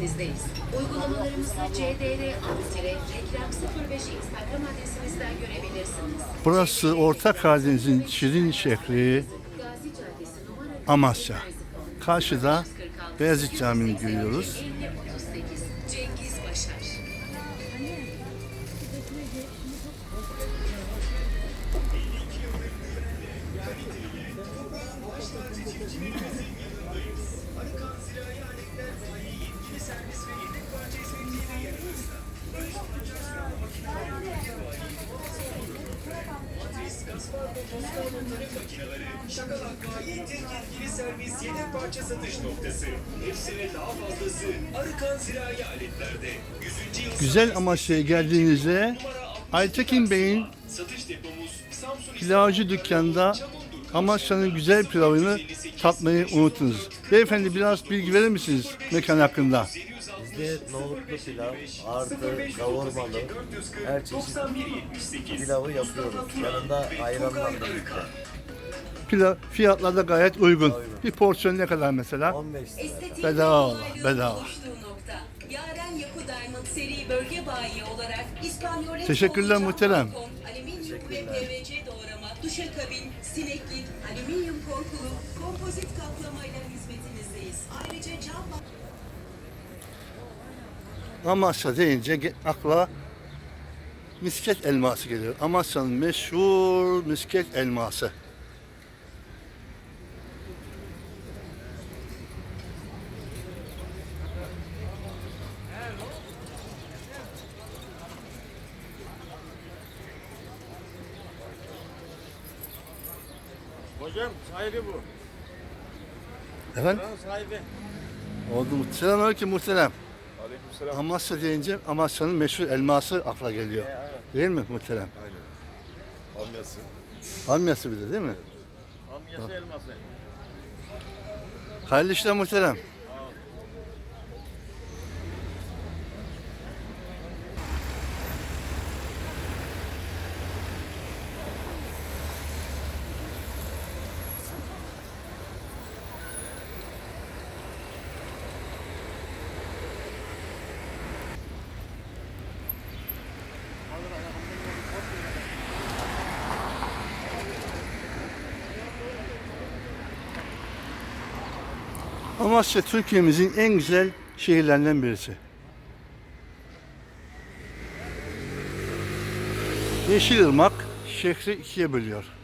hizmetinizdeyiz. Uygulamalarımızı CDR Antre Reklam 05 Instagram adresimizden görebilirsiniz. Burası Orta Karadeniz'in şirin şehri Amasya. Karşıda 46 Beyazıt Camii'ni görüyoruz. 50 38 Cengiz Başar. Şakalak Bayi tek yetkili servis yedek parça satış noktası. Hepsine daha fazlası Arıkan Zirai Aletler'de. 100. yıl Güzel Amasya'ya geldiğinizde Aytekin Bey'in satış depomuz pilavcı dükkanında Amasya'nın güzel pilavını tatmayı unutunuz. Beyefendi biraz bilgi verir misiniz mekan hakkında? Bizde nohutlu pilav, artı kavurmalı, her çeşit pilavı yapıyoruz. Yanında ayranla birlikte. Pilav fiyatlar da gayet uygun. Bir porsiyon ne kadar mesela? 15 lira. Bedava valla, bedava. Yaren Yapı Diamond seri bölge bayi olarak İspanyol Teşekkürler muhterem. Alüminyum ve PVC doğrama, duşakabin, sineklik, alüminyum korkulu, kompozit kaplamayla hizmetinizdeyiz. Ayrıca cam Amasya deyince akla misket elması geliyor. Amasya'nın meşhur misket elması. Hocam sahibi bu. Efendim? Buranın sahibi. Oldu mu? Selamünaleyküm muhterem. Aleykümselam. Amasya deyince Amasya'nın meşhur elması akla geliyor. Değil mi muhterem? Aynen. Amyası. Almyası bir de değil mi? Amyası elması. Hayırlı işler muhterem. Amasya Türkiye'mizin en güzel şehirlerinden birisi. Yeşilırmak şehri ikiye bölüyor.